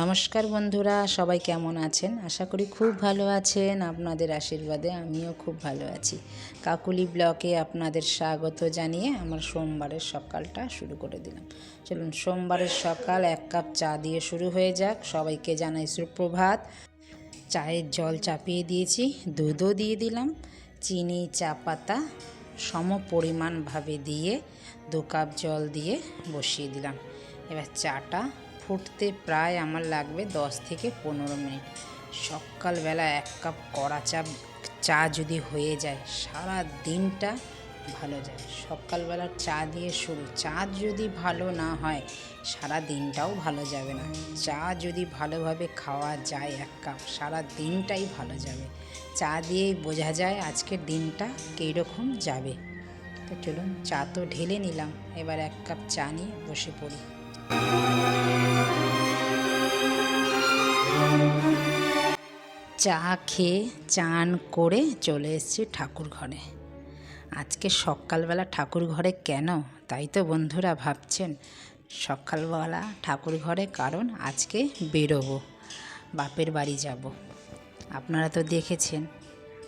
নমস্কার বন্ধুরা, সবাই কেমন আছেন? আশা করি খুব ভালো আছেন। আপনাদের আশীর্বাদে আমিও খুব ভালো আছি। কাকুলি ব্লকে আপনাদের স্বাগত জানিয়ে আমার সোমবারের সকালটা শুরু করে দিলাম। চলুন, সোমবারের সকাল এক কাপ চা দিয়ে শুরু হয়ে যাক। সবাইকে জানাই সুপ্রভাত। চায়ের জল চাপিয়ে দিয়েছি, দুধও দিয়ে দিলাম। চিনি, চা পাতা সম পরিমাণভাবে দিয়ে দু কাপ জল দিয়ে বসিয়ে দিলাম। এবার চাটা ফুটতে প্রায় আমার লাগবে দশ থেকে পনেরো মিনিট। সকালবেলা এক কাপ কড়া চা চা যদি হয়ে যায়, সারা দিনটা ভালো যায়। সকালবেলা চা দিয়ে শুরু। চা যদি ভালো না হয়, সারা দিনটাও ভালো যাবে না। চা যদি ভালোভাবে খাওয়া যায় এক কাপ, সারা দিনটাই ভালো যাবে। চা দিয়েই বোঝা যায় আজকের দিনটা কীরকম যাবে। তো চলুন, চা তো ঢেলে নিলাম। এবার এক কাপ চা নিয়ে বসে পড়ি। চা খেয়ে চান করে চলে এসেছি ঠাকুর ঘরে। আজকে সকালবেলা ঠাকুর ঘরে কেন? তাই তো বন্ধুরা ভাবছেন, সকালবেলা ঠাকুর ঘরে কারণ আজকে বেরোবো, বাপের বাড়ি যাব। আপনারা তো দেখেছেন,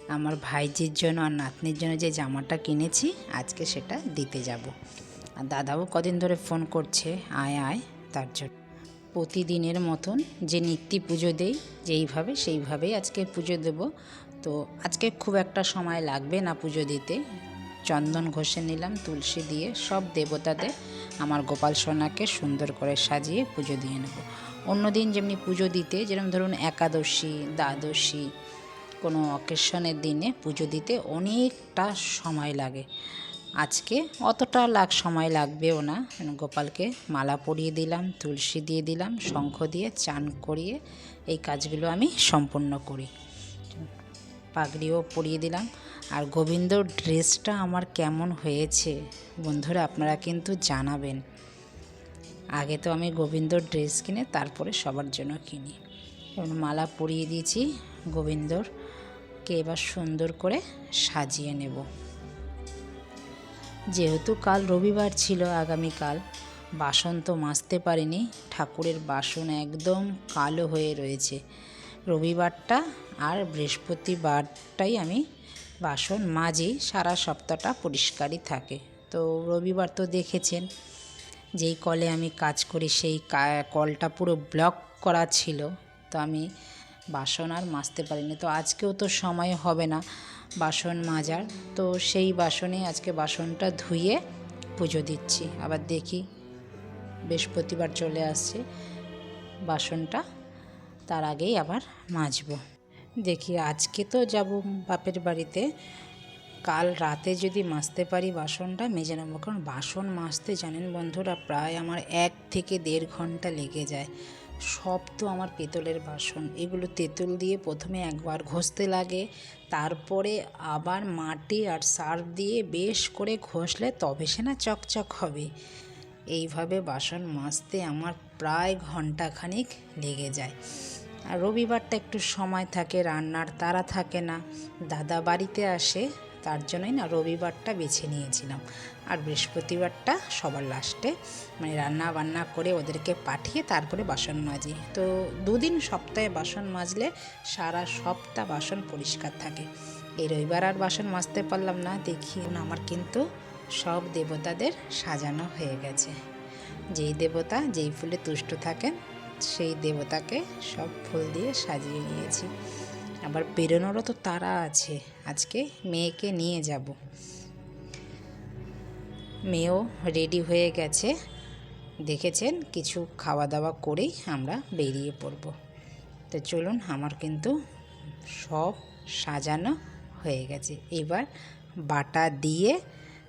আমার ভাইজির জন্য আর নাতনির জন্য যে জামাটা কিনেছি, আজকে সেটা দিতে যাব। আর দাদাও কদিন ধরে ফোন করছে, আয় আয়, তার জন্য। প্রতিদিনের মতন যে নিত্যি পুজো দেই, যেইভাবে সেইভাবেই আজকে পুজো দেব। তো আজকে খুব একটা সময় লাগবে না পুজো দিতে। চন্দন ঘষে নিলাম, তুলসী দিয়ে সব দেবতাদের আমার গোপাল সোনাকে সুন্দর করে সাজিয়ে পুজো দিয়ে নেব। অন্যদিন যেমনি পুজো দিতে যেরকম ধরুন একাদশী, দ্বাদশী, কোনো অকেশনের দিনে পুজো দিতে অনেকটা সময় লাগে। আজকে অতটা লাগ সময় লাগবেও না। গোপালকে মালা পরিয়ে দিলাম, তুলসী দিয়ে দিলাম, শঙ্খ দিয়ে চান করিয়ে এই কাজগুলো আমি সম্পূর্ণ করি। পাগড়িও পরিয়ে দিলাম। আর গোবিন্দর ড্রেসটা আমার কেমন হয়েছে বন্ধুরা আপনারা কিন্তু জানাবেন। আগে তো আমি গোবিন্দর ড্রেস কিনে তারপরে সবার জন্য কিনি। এবং মালা পরিয়ে দিয়েছি গোবিন্দরকে এবার সুন্দর করে সাজিয়ে নেব। যেহেতু কাল রবিবার ছিল আগামীকাল বাসন তো মাজতে পারিনি, ঠাকুরের বাসন একদম কালো হয়ে রয়েছে। রবিবারটা আর বৃহস্পতিবারটাই আমি বাসন মাজি, সারা সপ্তাহটা পরিষ্কারই থাকে। তো রবিবার তো দেখেছেন, যেই কলে আমি কাজ করি সেই কলটা পুরো ব্লক করা ছিল, তো আমি বাসন আর মাজতে পারিনি। তো আজকেও তো সময় হবে না বাসন মাজার। তো সেই বাসনে আজকে বাসনটা ধুয়ে পুজো দিচ্ছি। আবার দেখি বৃহস্পতিবার চলে আসছে বাসনটা, তার আগেই আবার মাজবো। দেখি আজকে তো যাব বাপের বাড়িতে। কাল রাতে যদি মাজতে পারি বাসনটা, মেজে নেব। কারণ বাসন মাজতে জানেন বন্ধুরা, প্রায় আমার এক থেকে দেড় ঘণ্টা লেগে যায়। সব তো আমার পেতলের বাসন। এগুলো তেঁতুল দিয়ে প্রথমে একবার ঘষতে লাগে, তারপরে আবার মাটি আর সার্ফ দিয়ে বেশ করে ঘষলে তবে সে না চকচক হবে। এইভাবে বাসন মাজতে আমার প্রায় ঘন্টাখানিক লেগে যায়। আর রবিবারটা একটু সময় থাকে, রান্নার তারা থাকে না। দাদা বাড়িতে আসে, তার জন্যই না রবিবারটা বেছে নিয়েছিলাম। আর বৃহস্পতিবারটা সবার লাস্টে মানে রান্না বান্না করে ওদেরকে পাঠিয়ে তারপরে বাসন মাজি। তো দুদিন সপ্তাহে বাসন মাজলে সারা সপ্তাহ বাসন পরিষ্কার থাকে। এই রবিবার আর বাসন মাজতে পারলাম না, দেখি আমার কিন্তু সব দেবতাদের সাজানো হয়ে গেছে। যেই দেবতা, যেই ফুলে তুষ্ট থাকেন, সেই দেবতাকে সব ফুল দিয়ে সাজিয়ে নিয়েছি। আবার বেরোনোরও তো তারা আছে, আজকে মেয়েকে নিয়ে যাব। মেয়েও রেডি হয়ে গেছে। দেখেছেন, কিছু খাওয়া দাওয়া করেই আমরা বেরিয়ে পড়ব। তো চলুন, আমার কিন্তু সব সাজানো হয়ে গেছে। এবার বাটা দিয়ে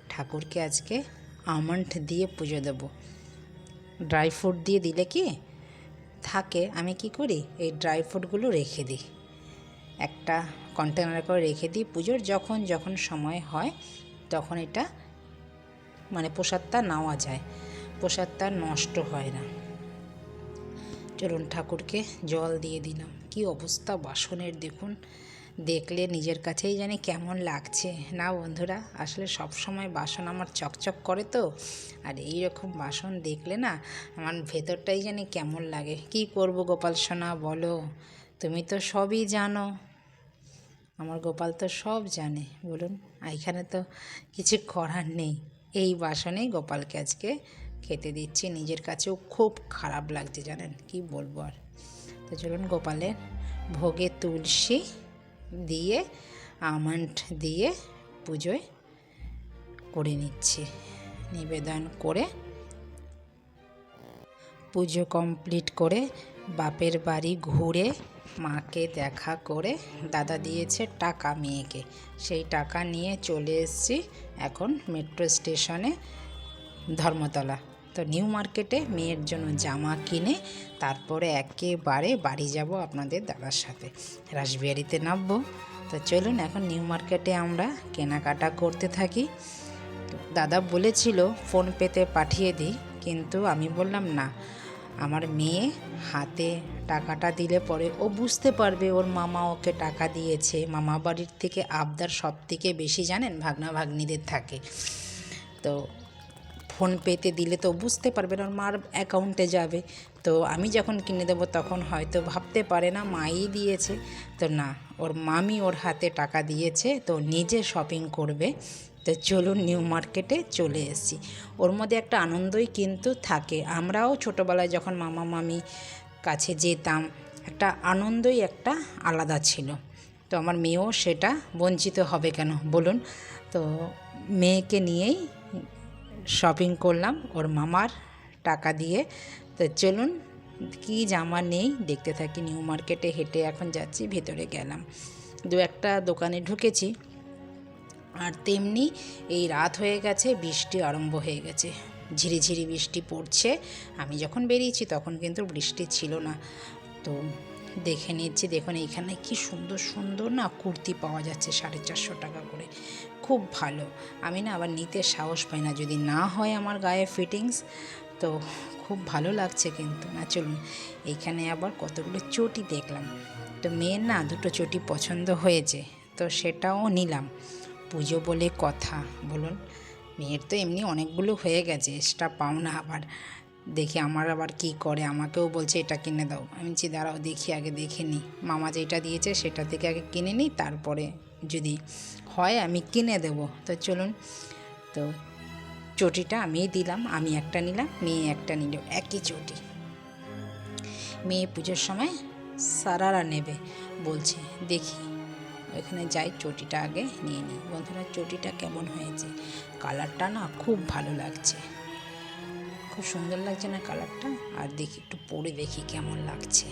ঠাকুরকে আজকে আমন্ড দিয়ে পুজো দেব। ড্রাই ফ্রুট দিয়ে দিলে কি থাকে? আমি কি করি? এই ড্রাই ফ্রুটগুলো রেখে দিই। একটা কন্টেনারে করে রেখে দিই পুজোর। যখন যখন সময় হয়, তখন এটা মানে প্রসাদটা নেওয়া যায়। প্রসাদটা নষ্ট হয় না। চলুন ঠাকুরকে জল দিয়ে দিলাম। কি অবস্থা বাসনের দেখুন। দেখলে নিজের কাছেই জানি কেমন লাগছে। না বন্ধুরা, আসলে সব সময় বাসন আমার চকচক করে তো। আর এই রকম বাসন দেখলে না আমার ভেতরটাই জানি কেমন লাগে। কি করব গোপাল সোনা, বলো? তুমি তো সবই জানো। আমার গোপাল তো সব জানে। বলুন এখানে তো কিছু করার নেই। এই বাসনেই গোপালকে আজকে খেতে দিচ্ছি। নিজের কাছেও খুব খারাপ লাগছে জানেন, কি বলব আর। তো চলুন গোপালের ভোগে তুলসী দিয়ে, আমন্ড দিয়ে পুজোয় করে নিচ্ছি। নিবেদন করে পুজো কমপ্লিট করে বাপের বাড়ি ঘুরে মাকে দেখা করে দাদা দিয়েছে টাকা মেয়েকে। সেই টাকা নিয়ে চলে এসেছি এখন মেট্রো স্টেশনে ধর্মতলা। তো নিউ মার্কেটে মেয়ের জন্য জামা কিনে তারপরে একেবারে বাড়ি যাব আপনাদের দাদার সাথে। রাসবিহারিতে নামবো। তো চলুন এখন নিউ মার্কেটে আমরা কেনাকাটা করতে থাকি। দাদা বলেছিল, ফোন পেতে পাঠিয়ে দিই। কিন্তু আমি বললাম, না। আমার মেয়ে হাতে টাকাটা দিলে পরে ও বুঝতে পারবে ওর মামা ওকে টাকা দিয়েছে। মামা বাড়ির থেকে আবদার সব থেকে বেশি জানেন? ভাগনা ভাগ্নিদের থাকে। তো ফোন পেতে দিলে তো বুঝতে পারবে না, ওর মার অ্যাকাউন্টে যাবে। তো আমি যখন কিনে দেবো তখন হয়তো ভাবতে পারে না, মাই দিয়েছে। তো না, ওর মামি ওর হাতে টাকা দিয়েছে, তো নিজে শপিং করবে। তো চলুন নিউ মার্কেটে চলে এসেছি। ওর মধ্যে একটা আনন্দই কিন্তু থাকে। আমরাও ছোটোবেলায় যখন মামা মামি কাছে যেতাম, একটা আনন্দই একটা আলাদা ছিল। তো আমার মেয়েও সেটা বঞ্চিত হবে কেন বলুন? তো মেয়েকে নিয়েই শপিং করলাম, ওর মামার টাকা দিয়ে। তো চলুন, কি জামা নেই দেখতে থাকি। নিউ মার্কেটে হেঁটে এখন যাচ্ছি, ভেতরে গেলাম। দু একটা দোকানে ঢুকেছি। আর তেমনি এই রাত হয়ে গেছে, বৃষ্টি আরম্ভ হয়ে গেছে। ঝিরিঝিরি বৃষ্টি পড়ছে। আমি যখন বেরিয়েছি তখন কিন্তু বৃষ্টি ছিল না। তো দেখে নিচ্ছি, দেখুন এইখানে কি সুন্দর সুন্দর না কুর্তি পাওয়া যাচ্ছে সাড়ে চারশো টাকা করে। খুব ভালো। আমি না আবার নিতে সাহস পাই না। যদি না হয় আমার গায়ে ফিটিংস তো খুব ভালো লাগছে কিন্তু। না, চলুন, এইখানে আবার কতগুলো চটি দেখলাম। তো মেয়ের না দুটো চটি পছন্দ হয়েছে, তো সেটাও নিলাম। পুজো বলে কথা, বলুন। মেয়ের তো এমনি অনেকগুলো হয়ে গেছে এক্সট্রা পাও না আবার। দেখি আমার আবার কি করে, আমাকেও বলছে, এটা কিনে দাও। আমি বলছি, দাঁড়াও, দেখি, আগে দেখে নিই মামা যেটা দিয়েছে সেটা থেকে আগে কিনে নিই তারপরে যদি হয় আমি কিনে দেবো। তো চলুন, তো চটিটা আমিই দিলাম, আমি একটা নিলাম, মেয়ে একটা নিল, একই চটি। মেয়ে পুজোর সময় সারারা নেবে, বলছে, দেখি। ওখানে যাই, চটিটা আগে নিয়ে নিই। বন্ধুরা, চটিটা কেমন হয়েছে? কালারটা না খুব ভালো লাগছে। খুব সুন্দর লাগছে না কালারটা? আর দেখি, একটু পরে দেখি কেমন লাগছে।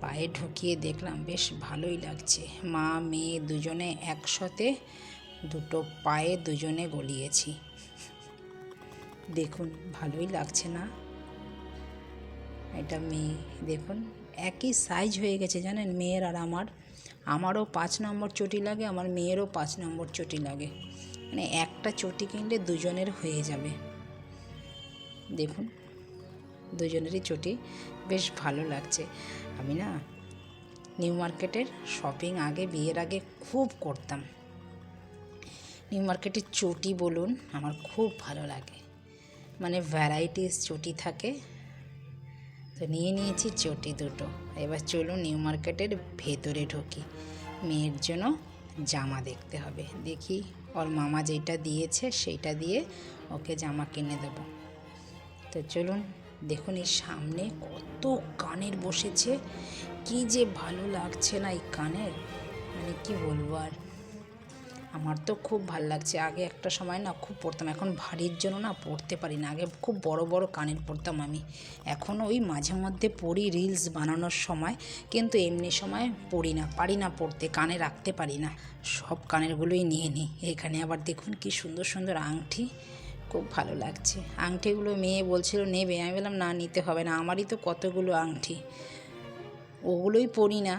পায়ে ঢুকিয়ে দেখলাম, বেশ ভালোই লাগছে। মা, মেয়ে দুজনে একসাথে দুটো পায়ে দুজনে গলিয়েছি। দেখুন, ভালোই লাগছে না? এটা মেয়ে, দেখুন, একই সাইজ হয়ে গেছে, জানেন? মেয়ের আর আমার। আমারও পাঁচ নম্বর চটি লাগে, আমার মেয়েরও পাঁচ নম্বর চটি লাগে। মানে একটা চটি কিনলে দুজনের হয়ে যাবে। দেখুন, দুজনেরই চটি বেশ ভালো লাগছে। আমি না নিউ মার্কেটের শপিং আগে, বিয়ের আগে খুব করতাম। নিউ মার্কেটের চটি বলুন, আমার খুব ভালো লাগে। মানে ভ্যারাইটিস চটি থাকে তো নিয়ে নিয়েছি চটি দুটো। এবার চলুন নিউ মার্কেটের ভেতরে ঢুকি। মেয়ের জন্য জামা দেখতে হবে। দেখি ওর মামা যেটা দিয়েছে সেইটা দিয়ে ওকে জামা কিনে দেবো। তো চলুন দেখুন এই সামনে কত কানের বসেছে। কি যে ভালো লাগছে না এই কানের। মানে কি বলব আর? আমার তো খুব ভালো লাগছে। আগে একটা সময় না খুব পড়তাম। এখন ভারীর জন্য না পড়তে পারি না। আগে খুব বড় বড় কানের পড়তাম আমি। এখন ওই মাঝে মধ্যে পড়ি রিলস বানানোর সময়, কিন্তু এমনি সময় পড়ি না, পারি না পড়তে, কানে রাখতে পারি না। সব কানেরগুলোই নিয়ে নিই। এখানে আবার দেখুন কি সুন্দর সুন্দর আংটি, খুব ভালো লাগছে। আংটিগুলো মেয়ে বলছিল, নেবে? আমি বললাম, না, নিতে হবে না। আমারই তো কতগুলো আংটি। ওগুলোই পরি না।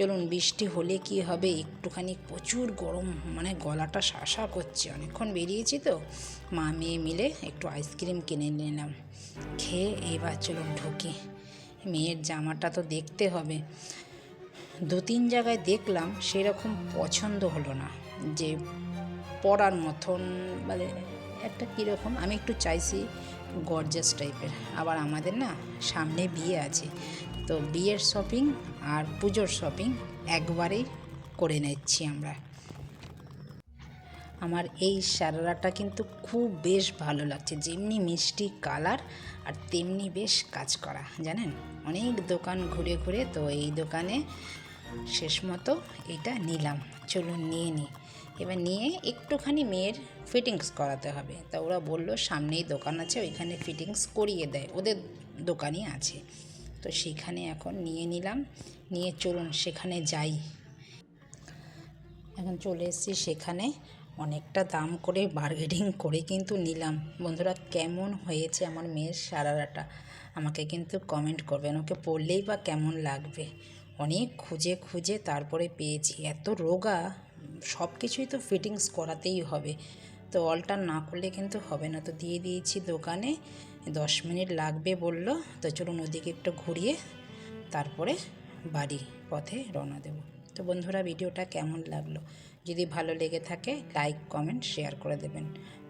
চলুন বৃষ্টি হলে কি হবে? একটুখানি প্রচুর গরম মানে গলাটা শাসা করছে। অনেকক্ষণ বেরিয়েছি তো। মা মেয়ে মিলে একটু আইসক্রিম কিনে নিলাম খেয়ে এবার চলুন ঢুকি। মেয়ের জামাটা তো দেখতে হবে। দু তিন জায়গায় দেখলাম সেরকম পছন্দ হলো না। যে পরার মতন মানে একটা কীরকম, আমি একটু চাইছি গর্জাস টাইপের আবার আমাদের না সামনে বিয়ে আছে। তো বিয়ের শপিং আর পুজোর শপিং একবারেই করে নিচ্ছি আমরা। আমার এই সারারাটা কিন্তু খুব বেশ ভালো লাগছে। যেমনি মিষ্টি কালার আর তেমনি বেশ কাজ করা, জানেন? অনেক দোকান ঘুরে ঘুরে তো এই দোকানে শেষ মতো এটা নিলাম। চলুন নিয়ে নিই। এবার নিয়ে একটুখানি মেয়ের ফিটিংস করাতে হবে। তা ওরা বলল, সামনেই দোকান আছে, ওইখানে ফিটিংস করিয়ে দেয়। ওদের দোকানই আছে। তো সেখানে এখন নিয়ে নিলাম। নিয়ে চলুন, সেখানে যাই। এখন চলে এসেছি সেখানে। অনেকটা দাম করে বার্গেনিং করে কিন্তু নিলাম। বন্ধুরা, কেমন হয়েছে আমার মেয়ের সারারাটা? আমাকে কিন্তু কমেন্ট করবেন। ওকে পড়লেই বা কেমন লাগবে? অনেক খুঁজে খুঁজে তারপরে পেয়েছি। এত রোগা সব কিছুই তো ফিটিংস করাতেই হবে। তো অল্টার না করলে কিন্তু হবে না। তো দিয়ে দিয়েছি দোকানে, দশ মিনিট লাগবে বলল। তো চলুন ওদিকে একটু ঘুরিয়ে তারপরে বাড়ি পথে রওনা দেব। তো বন্ধুরা, ভিডিওটা কেমন লাগল? যদি ভালো লেগে থাকে লাইক কমেন্ট শেয়ার করে দেবেন।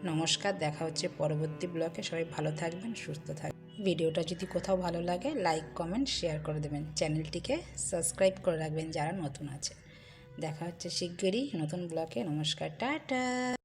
নমস্কার, দেখা হচ্ছে পরবর্তী ব্লগে। সবাই ভালো থাকবেন, সুস্থ থাকবেন। ভিডিওটা যদি কোথাও ভালো লাগে লাইক কমেন্ট শেয়ার করে দেবেন। চ্যানেলটিকে সাবস্ক্রাইব করে রাখবেন যারা নতুন আছে দেখা হচ্ছে শিগগিরই নতুন ব্লকে নমস্কার টাটা।